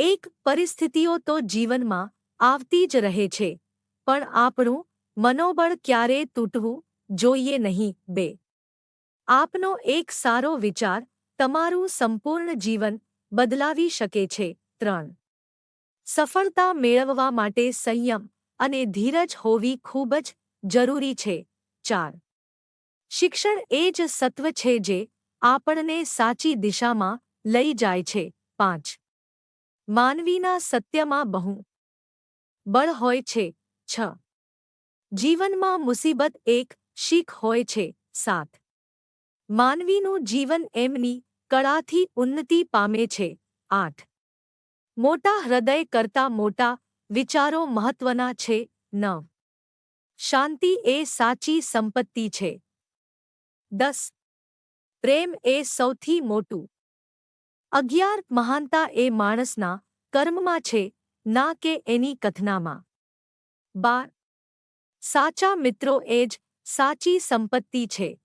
એક પરિસ્થિતિઓ તો જીવનમાં આવતી જ રહે છે, પણ આપણું મનોબળ ક્યારે તૂટવું જોઈએ નહીં બે. આપનો એક સારો વિચાર તમારું સંપૂર્ણ જીવન બદલાવી શકે છે, ત્રણ. સફળતા મેળવવા માટે સંયમ અને ધીરજ હોવી ખૂબ જ જરૂરી છે, ચાર. શિક્ષણ એ જ સત્વ છે જે આપણને સાચી દિશામાં લઈ જાય છે, પાંચ. માનવીના સત્યમાં બહુ બળ હોય છે. છ. જીવનમાં મુસીબત એક શીખ હોય છે. સાત. માનવીનું જીવન એમની કળાથી ઉન્નતિ પામે છે. આઠ. મોટા હૃદય કરતા મોટા વિચારો મહત્વના છે. નવ. શાંતિ એ સાચી સંપત્તિ છે. દસ. પ્રેમ એ સૌથી મોટું અગિયાર મહાનતા એ માણસના કર્મમાં છે, ના કે એની કથનામાં. બાર, સાચા મિત્રો એ જ સાચી સંપત્તિ છે.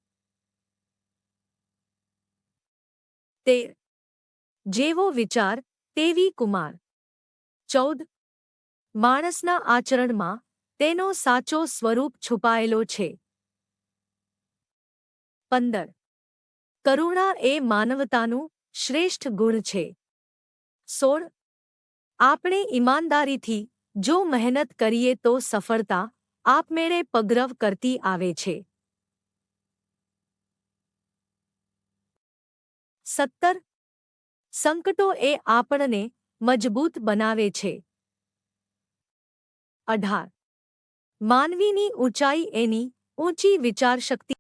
તેર, જેવો વિચાર તેવી કુમાર. ચૌદ, માણસના આચરણમાં તેનો સાચો સ્વરૂપ છુપાયેલો છે. પંદર, કરુણા એ માનવતાનું શ્રેષ્ઠ ગુણ છે. સોળ. આપણે ઈમાનદારીથી જો મહેનત કરીએ તો સફળતા આપમેળે પગરવ કરતી આવે છે. સત્તર. સંકટો એ આપણને મજબૂત બનાવે છે. અઢાર. માનવીની ઊંચાઈ એની ઊંચી વિચારશક્તિ